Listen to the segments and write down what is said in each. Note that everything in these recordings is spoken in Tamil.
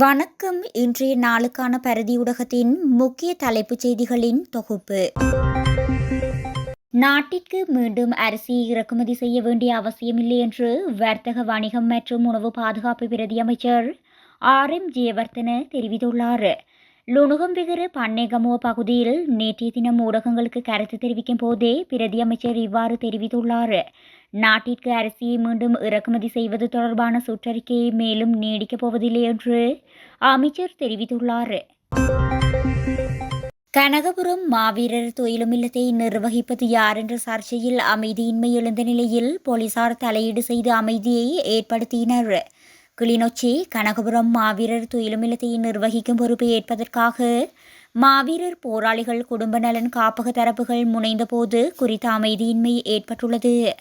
வணக்கம். இன்றைய நாளுக்கான பரதி ஊடகத்தின் முக்கிய தலைப்புச் செய்திகளின் தொகுப்பு. நாட்டிற்கு மீண்டும் அரிசி இறக்குமதி செய்ய வேண்டிய அவசியமில்லை என்று வர்த்தக வணிகம் மற்றும் உணவு பாதுகாப்பு பிரதி அமைச்சர் ஆர் எம் ஜெயவர்தன தெரிவித்துள்ளார். லுணுகம்பிகர பன்னேகமுவ பகுதியில் நேற்றைய தினம் ஊடகங்களுக்கு கருத்து தெரிவிக்கும் போதே பிரதி அமைச்சர் இவ்வாறு தெரிவித்துள்ளார் நாட்டிற்கு அரிசியை மீண்டும் இறக்குமதி செய்வது தொடர்பான சுற்றறிக்கையை மேலும் நீடிக்கப் போவதில்லை என்று அமைச்சர் தெரிவித்துள்ளார் கனகபுரம் மாவீரர் துயிலுமில்லத்தை நிர்வகிப்பது யார் என்ற சர்ச்சையில் அமைதியின்மை எழுந்த நிலையில் போலீசார் தலையீடு செய்து அமைதியை ஏற்படுத்தினர் கிளிநொச்சி கனகபுரம் மாவீரர் துயிலுமிலத்தை நிர்வகிக்கும் பொறுப்பை ஏற்பதற்காக மாவீரர் போராளிகள் குடும்ப நலன் காப்பக தரப்புகள் முனைந்தபோது குறித்த அமைதியின்மை ஏற்பட்டுள்ளது.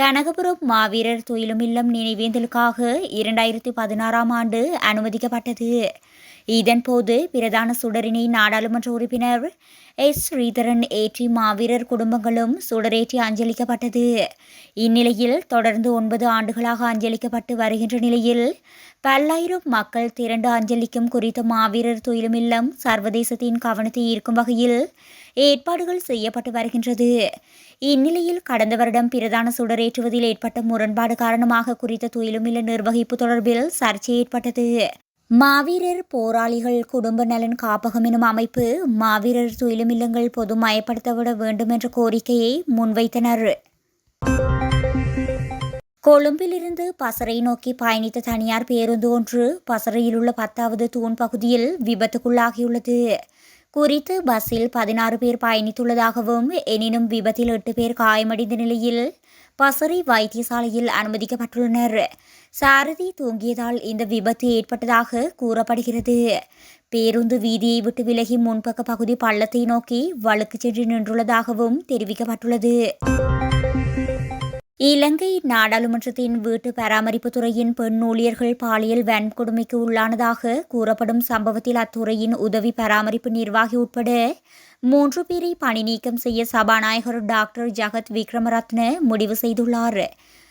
கனகபுரம் மாவீரர் துயிலுமில்லம் நினைவேந்தலுக்காக இரண்டாயிரத்தி பதினாறாம் ஆண்டு அனுமதிக்கப்பட்டது. இதன்போது பிரதான சுடரினை நாடாளுமன்ற உறுப்பினர் எஸ். ஸ்ரீதரன் ஏற்றி மாவீரர் குடும்பங்களும் சுடரேற்றி அஞ்சலிக்கப்பட்டது. இந்நிலையில் தொடர்ந்து ஒன்பது ஆண்டுகளாக அஞ்சலிக்கப்பட்டு வருகின்ற நிலையில் பல்லாயிரம் மக்கள் திரண்டு அஞ்சலிக்கும் குறித்த மாவீரர் துயிலுமில்லம் சர்வதேசத்தின் கவனத்தை ஈர்க்கும் வகையில் ஏற்பாடுகள் செய்யப்பட்டு வருகின்றது. இந்நிலையில் கடந்த வருடம் பிரதான சுடரேற்றுவதில் ஏற்பட்ட முரண்பாடு காரணமாக குறித்த துயிலுமில்ல நிர்வகிப்பு தொடர்பில் சர்ச்சை ஏற்பட்டது. மாவீரர் போராளிகள் குடும்ப நலன் காப்பகம் எனும் அமைப்பு மாவீரர் தொழிலுமில்லங்கள் பொது மயப்படுத்தப்பட வேண்டும் என்ற கோரிக்கையை முன்வைத்தனர். கொழும்பிலிருந்து பசறை நோக்கி பயணித்த தனியார் பேருந்து ஒன்று பசறையில் உள்ள பத்தாவது தூண் பகுதியில் விபத்துக்குள்ளாகியுள்ளது. குறித்து பஸ்ஸில் பதினாறு பேர் பயணித்துள்ளதாகவும் எனினும் விபத்தில் எட்டு பேர் காயமடைந்த நிலையில் பசறை வைத்தியசாலையில் அனுமதிக்கப்பட்டுள்ளனர். சாரதி தூங்கியதால் இந்த விபத்து ஏற்பட்டதாக கூறப்படுகிறது. பேருந்து வீதியை விட்டு விலகி முன்பக்க பகுதி பள்ளத்தை நோக்கி வழுக்கு சென்று நின்றுள்ளதாகவும் தெரிவிக்கப்பட்டுள்ளது. இலங்கை நாடாளுமன்றத்தின் வீட்டு பராமரிப்பு துறையின் பெண் ஊழியர்கள் பாலியல் வன்கொடுமைக்கு உள்ளானதாக கூறப்படும் சம்பவத்தில் அத்துறையின் உதவி பராமரிப்பு நிர்வாகி உட்பட மூன்று பேரை பணி நீக்கம் செய்ய சபாநாயகர் டாக்டர் ஜகத் விக்ரமரத்ன முடிவு செய்துள்ளார்.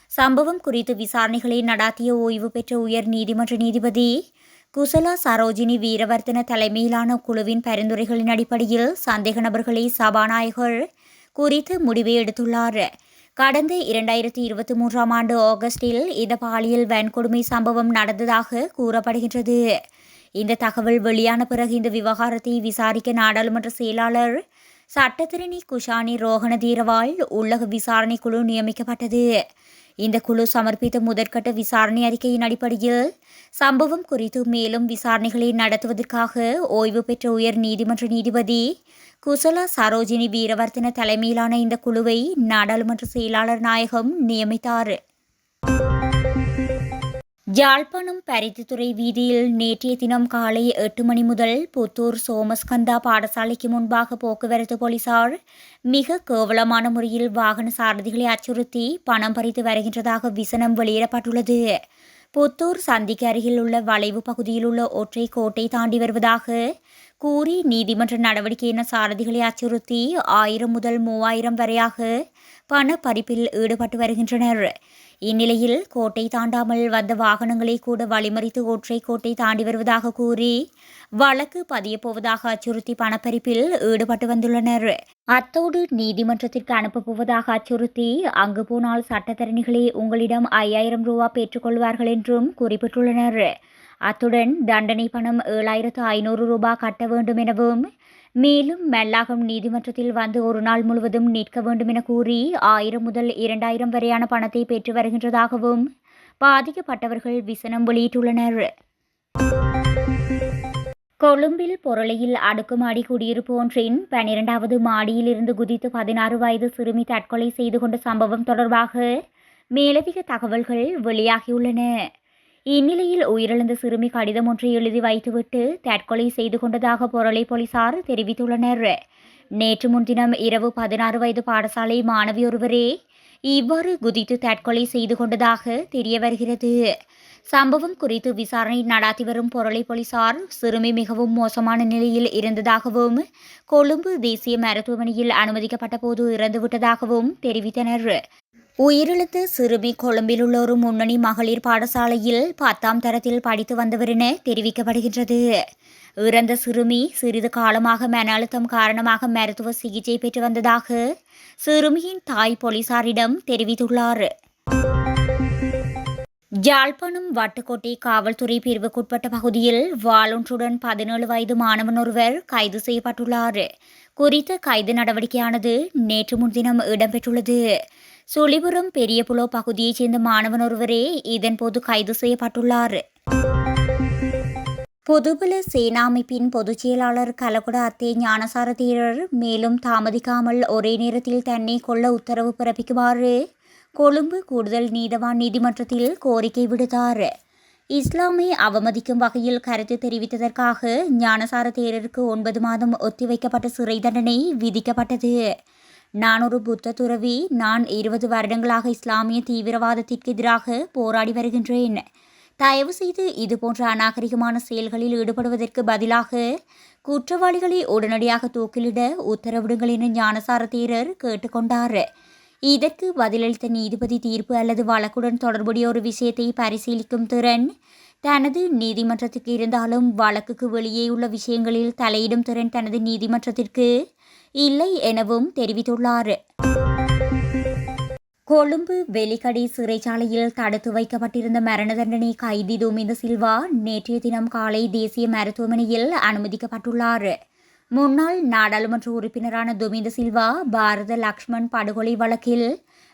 சம்பவம் குறித்து விசாரணைகளை நடாத்திய ஓய்வு பெற்ற உயர் நீதிமன்ற நீதிபதி குசலா சரோஜினி வீரவர்த்தன தலைமையிலான குழுவின் பரிந்துரைகளின் அடிப்படையில் சந்தேக நபர்களை சபாநாயகர் குறித்து முடிவை எடுத்துள்ளார். கடந்த இரண்டாயிரத்தி இருபத்தி மூன்றாம் ஆண்டு ஆகஸ்டில் இந்த பாலியல் வன்கொடுமை சம்பவம் நடந்ததாக கூறப்படுகின்றது. இந்த தகவல் வெளியான பிறகு இந்த விவகாரத்தை விசாரிக்க நாடாளுமன்ற செயலாளர் சட்டத்திரணி குஷானி ரோஹண தீரவால் உள்ளக விசாரணை குழு நியமிக்கப்பட்டது. இந்த குழு சமர்ப்பித்த முதற்கட்ட விசாரணை அறிக்கையின் அடிப்படையில் சம்பவம் குறித்து மேலும் விசாரணைகளை நடத்துவதற்காக ஓய்வு பெற்ற உயர் நீதிமன்ற நீதிபதி குசலா சரோஜினி வீரவர்த்தன தலைமையிலான இந்த குழுவை நாடாளுமன்ற செயலாளர் நாயகம் நியமித்தார். யாழ்ப்பாணம் பரிதித்துறை வீதியில் நேற்றைய தினம் காலை எட்டு மணி முதல் புத்தூர் சோமஸ்கந்தா பாடசாலைக்கு முன்பாக போக்குவரத்து போலீசார் மிக கேவலமான முறையில் வாகன சாரதிகளை அச்சுறுத்தி பணம் பறித்து வருகின்றதாக விசனம் வெளியிடப்பட்டுள்ளது. புத்தூர் சந்திக்கு அருகில் உள்ள வளைவு பகுதியில் உள்ள ஒற்றை கோட்டை தாண்டி வருவதாக கூறி நீதிமன்ற நடவடிக்கையின சாரதிகளை அச்சுறுத்தி ஆயிரம் முதல் மூவாயிரம் வரையாக பண பறிப்பில் ஈடுபட்டு வருகின்றனர். இந்நிலையில் கோட்டை தாண்டாமல் வந்த வாகனங்களை கூட வழிமறித்து ஒற்றை கோட்டை தாண்டி வருவதாக கூறி வழக்கு பதியப்போவதாக அச்சுறுத்தி பணப்பறிப்பில் ஈடுபட்டு வந்துள்ளனர். அத்தோடு நீதிமன்றத்திற்கு அனுப்பப்போவதாக அச்சுறுத்தி அங்கு போனால் சட்டத்தரணிகளே உங்களிடம் ஐயாயிரம் ரூபா பெற்றுக்கொள்வார்கள் என்றும் குறிப்பிட்டுள்ளனர். அத்துடன் தண்டனை பணம் ஏழாயிரத்து ஐநூறு ரூபாய் கட்ட வேண்டும் எனவும் மேலும் மெல்லாகம் நீதிமன்றத்தில் வந்து ஒரு நாள் முழுவதும் நிற்க வேண்டும் என கூறி ஆயிரம் முதல் இரண்டாயிரம் வரையான பணத்தை பெற்று வருகின்றதாகவும் பாதிக்கப்பட்டவர்கள் விசனம் வெளியிட்டுள்ளனர். கொழும்பில் பொருளையில் அடுக்குமாடி குடியிருப்பு ஒன்றின் பனிரெண்டாவது மாடியில் இருந்து குதித்து பதினாறு வயது சிறுமி தற்கொலை செய்து கொண்ட சம்பவம் தொடர்பாக மேலதிக தகவல்கள் வெளியாகியுள்ளன. இந்நிலையில் உயிரிழந்த சிறுமி கடிதம் ஒன்றை எழுதி வைத்துவிட்டு தற்கொலை செய்து கொண்டதாக பொருளை போலீசார் தெரிவித்துள்ளனர். நேற்று முன்தினம் இரவு பதினாறு வயது பாடசாலை மாணவி ஒருவரே இவ்வாறு குதித்து தற்கொலை செய்து கொண்டதாக தெரிய வருகிறது. சம்பவம் குறித்து விசாரணை நடாத்தி வரும் பொருளை போலீசார் சிறுமி மிகவும் மோசமான நிலையில் இருந்ததாகவும் கொழும்பு தேசிய மருத்துவமனையில் அனுமதிக்கப்பட்ட போது இறந்துவிட்டதாகவும் தெரிவித்தனர். உயிரிழந்த சிறுமி கொழும்பில் உள்ள ஒரு முன்னணி மகளிர் பாடசாலையில் பத்தாம் தரத்தில் படித்து வந்தவர் என தெரிவிக்கப்படுகின்றது. இறந்த சிறுமி சிறிது காலமாக மன அழுத்தம் காரணமாக மருத்துவ சிகிச்சை பெற்று வந்ததாக சிறுமியின் தாய் போலீசாரிடம் தெரிவித்துள்ளார். ஜாழ்ப்பாணம் வட்டுக்கோட்டை காவல்துறை பிரிவுக்குட்பட்ட பகுதியில் வாளொன்றுடன் பதினேழு வயது மாணவன் ஒருவர் கைது செய்யப்பட்டுள்ளார். குறித்த கைது நடவடிக்கையானது நேற்று முன்தினம் இடம்பெற்றுள்ளது. சுழிபுரம் பெரியபுலோ பகுதியைச் சேர்ந்த மாணவன் ஒருவரே இதன்போது கைது செய்யப்பட்டுள்ளார். பொதுபல சேனா அமைப்பின் பொதுச் செயலாளர் கலகுட அத்தே ஞானசார தேரர் மேலும் தாமதிக்காமல் ஒரே நேரத்தில் தன்னை கொள்ள உத்தரவு பிறப்பிக்குமாறு கொழும்பு கூடுதல் நீதவான் நீதிமன்றத்தில் கோரிக்கை விடுத்தார். இஸ்லாமை அவமதிக்கும் வகையில் கருத்து தெரிவித்ததற்காக ஞானசார தேரருக்கு ஒன்பது மாதம் ஒத்திவைக்கப்பட்ட சிறை தண்டனை விதிக்கப்பட்டது. நான் ஒரு புத்த துறவி நான் இருபது வருடங்களாக இஸ்லாமிய தீவிரவாதத்திற்கு எதிராக போராடி வருகின்றேன். தயவு செய்து இதுபோன்ற அநாகரிகமான செயல்களில் ஈடுபடுவதற்கு பதிலாக குற்றவாளிகளை உடனடியாக தூக்கிலிட உத்தரவிடுங்கள் என ஞானசார தேரர் கேட்டுக்கொண்டார். இதற்கு பதிலளித்த நீதிபதி தீர்ப்பு அல்லது வழக்குடன் தொடர்புடைய ஒரு விஷயத்தை பரிசீலிக்கும் திறன் தனது நீதிமன்றத்துக்கு இருந்தாலும் வழக்குக்கு வெளியே உள்ள விஷயங்களில் தலையிடும் திறன் தனது நீதிமன்றத்திற்கு இல்லை எனவும் தெரிவித்துள்ளார். கொழும்பு வெலிக்கடி சிறைச்சாலையில் தடுத்து வைக்கப்பட்டிருந்த மரண தண்டனை கைதி துமிந்த சில்வா நேற்றைய தினம் காலை தேசிய மருத்துவமனையில் அனுமதிக்கப்பட்டுள்ளார். முன்னாள் நாடாளுமன்ற உறுப்பினரான துமிந்த சில்வா பாரத லக்ஷ்மண் படுகொலை வழக்கில்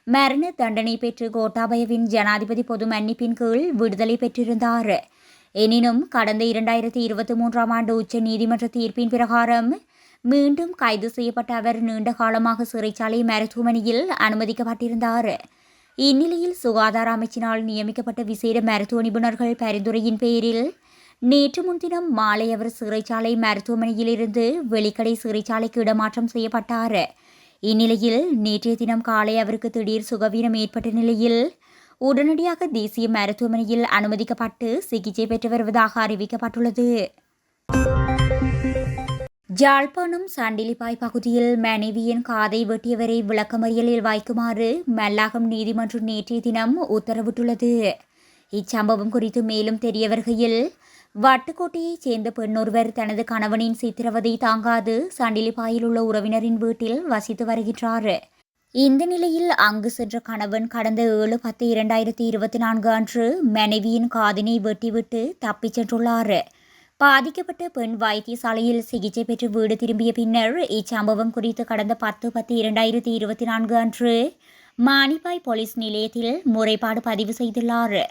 மரண தண்டனை பெற்று கோட்டாபயவின் ஜனாதிபதி பொது மன்னிப்பின் கீழ் விடுதலை பெற்றிருந்தார். எனினும் கடந்த இரண்டாயிரத்தி இருபத்தி மூன்றாம் ஆண்டு உச்ச நீதிமன்ற தீர்ப்பின் பிரகாரம் மீண்டும் கைது செய்யப்பட்ட அவர் நீண்ட காலமாக சிறைச்சாலை மருத்துவமனையில் அனுமதிக்கப்பட்டிருந்தார். இந்நிலையில் சுகாதார அமைச்சினால் நியமிக்கப்பட்ட விசேட மருத்துவ நிபுணர்கள் பரிந்துரையின் பேரில் நேற்று முன்தினம் மாலை அவர் சிறைச்சாலை மருத்துவமனையில் இருந்து வெளிக்கடை சிறைச்சாலைக்கு இடமாற்றம் செய்யப்பட்டார். இந்நிலையில் நேற்றைய தினம் காலை அவருக்கு திடீர் சுகவீனம் ஏற்பட்ட நிலையில் உடனடியாக தேசிய மருத்துவமனையில் அனுமதிக்கப்பட்டு சிகிச்சை பெற்று வருவதாக அறிவிக்கப்பட்டுள்ளது. ஜாழ்ப்பாணம் சண்டிலிப்பாய் பகுதியில் மனைவியின் காதை வெட்டியவரை விளக்கமறியலில் வைக்குமாறு மல்லாகம் நீதிமன்றம் நேற்றைய தினம் உத்தரவிட்டுள்ளது. இச்சம்பவம் குறித்து மேலும் தெரிய வருகையில் வட்டுக்கோட்டையைச் சேர்ந்த பெண்ணொருவர் தனது கணவனின் சித்திரவதை தாங்காது சாண்டிலிப்பாயில் உள்ள உறவினரின் வீட்டில் வசித்து வருகின்றார். இந்த நிலையில் அங்கு சென்ற கணவன் கடந்த ஏழு பத்து இரண்டாயிரத்தி இருபத்தி நான்கு அன்று மனைவியின் காதினை வெட்டிவிட்டு தப்பிச் சென்றுள்ளார். பாதிக்கப்பட்ட பெண் வைத்தியசாலையில் சிகிச்சை பெற்று வீடு திரும்பிய பின்னர் இச்சம்பவம் குறித்து கடந்த பத்து பத்து இரண்டாயிரத்தி இருபத்தி நான்கு அன்று மானிப்பாய் போலீஸ் நிலையத்தில் முறைப்பாடு பதிவு செய்துள்ளார்.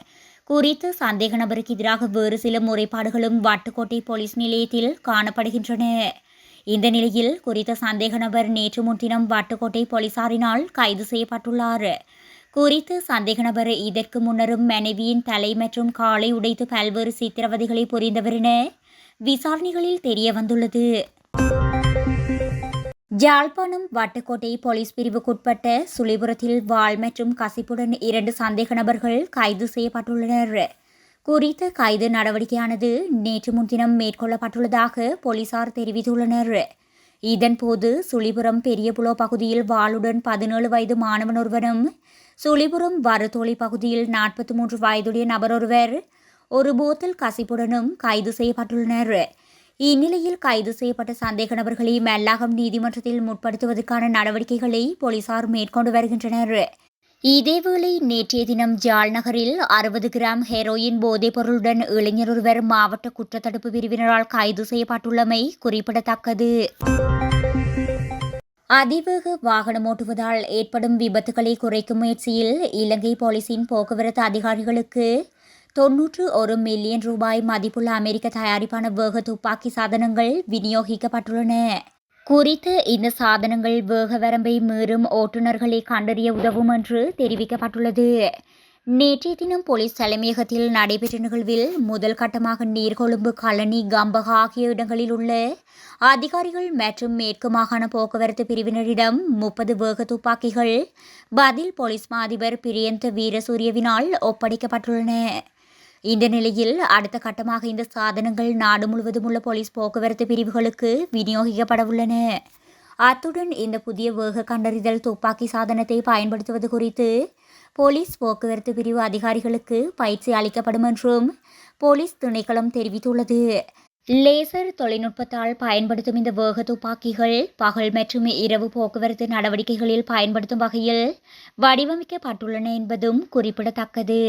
குறித்த சந்தேக நபருக்கு எதிராக வேறு சில முறைப்பாடுகளும் வட்டுக்கோட்டை போலீஸ் நிலையத்தில் காணப்படுகின்றன. இந்த நிலையில் குறித்த சந்தேக நபர் நேற்று முன்தினம் வட்டுக்கோட்டை போலீசாரினால் கைது செய்யப்பட்டுள்ளார். குறித்து சந்தேக நபர் இதற்கு முன்னரும் மனைவியின் தலை மற்றும் காலை உடைத்து பல்வேறு சித்திரவதைகளை புரிந்தவர் என விசாரணைகளில் தெரிய வந்துள்ளது. ஜாழ்ப்பாணம் வட்டுக்கோட்டை போலீஸ் பிரிவுக்குட்பட்ட சுழிபுரத்தில் வாள் மற்றும் கசிப்புடன் இரண்டு சந்தேக நபர்கள் கைது செய்யப்பட்டுள்ளனர். குறித்த கைது நடவடிக்கையானது நேற்று முன்தினம் மேற்கொள்ளப்பட்டுள்ளதாக போலீசார் தெரிவித்துள்ளனர். இதன்போது சுழிபுரம் பெரியபுலோ பகுதியில் வாளுடன் பதினேழு வயது மாணவன் ஒருவனும் சுழிபுரம் வரத்தோழி பகுதியில் நாற்பத்தி மூன்று வயதுடைய நபரொருவர் ஒரு போத்தல் கசிப்புடனும் கைது செய்யப்பட்டுள்ளனர். இந்நிலையில் கைது செய்யப்பட்ட சந்தேக நபர்களை மெல்லாகம் நீதிமன்றத்தில் முற்படுத்துவதற்கான நடவடிக்கைகளை போலீசார் மேற்கொண்டு வருகின்றனர். இதேவேளை நேற்றைய தினம் ஜாழ் நகரில் அறுபது கிராம் ஹெரோயின் போதைப் பொருளுடன் இளைஞர் ஒருவர் மாவட்ட குற்றத்தடுப்பு பிரிவினரால் கைது செய்யப்பட்டுள்ளமை குறிப்பிடத்தக்கது. அதிவேக வாகனம் ஓட்டுவதால் ஏற்படும் விபத்துகளை குறைக்கும் முயற்சியில் இலங்கை போலீசின் போக்குவரத்து அதிகாரிகளுக்கு தொன்னூற்று ஒரு மில்லியன் ரூபாய் மதிப்புள்ள அமெரிக்க தயாரிப்பான வேக துப்பாக்கி சாதனங்கள் விநியோகிக்கப்பட்டுள்ளன. குறித்த இந்த சாதனங்கள் வேக வரம்பை மீறும் ஓட்டுநர்களை கண்டறிய உதவும் என்று தெரிவிக்கப்பட்டுள்ளது. நேற்றைய தினம் போலீஸ் தலைமையகத்தில் நடைபெற்ற நிகழ்வில் முதல் கட்டமாக நீர்கொழும்பு கழனி கம்பகா ஆகிய இடங்களில் உள்ள அதிகாரிகள் மற்றும் மேற்கு மாகாண போக்குவரத்து பிரிவினரிடம் முப்பது வேக துப்பாக்கிகள் பதில் போலீஸ் மாதிபர் பிரியந்த வீரசூரியவினால் ஒப்படைக்கப்பட்டுள்ளன. இந்த நிலையில் அடுத்த கட்டமாக இந்த சாதனங்கள் நாடு முழுவதும் உள்ள போலீஸ் போக்குவரத்து பிரிவுகளுக்கு விநியோகிக்கப்பட உள்ளன அத்துடன் இந்த புதிய வேக கண்டறிதல் துப்பாக்கி சாதனத்தை பயன்படுத்துவது குறித்து போலீஸ் போக்குவரத்து பிரிவு அதிகாரிகளுக்கு பயிற்சி அளிக்கப்படும் என்றும் போலீஸ் திணைக்களம் தெரிவித்துள்ளது. லேசர் தொழில்நுட்பத்தால் பயன்படுத்தும் இந்த வேக துப்பாக்கிகள் பகல் மற்றும் இரவு போக்குவரத்து நடவடிக்கைகளில் பயன்படுத்தும் வகையில் வடிவமைக்கப்பட்டுள்ளன என்பதும் குறிப்பிடத்தக்கது.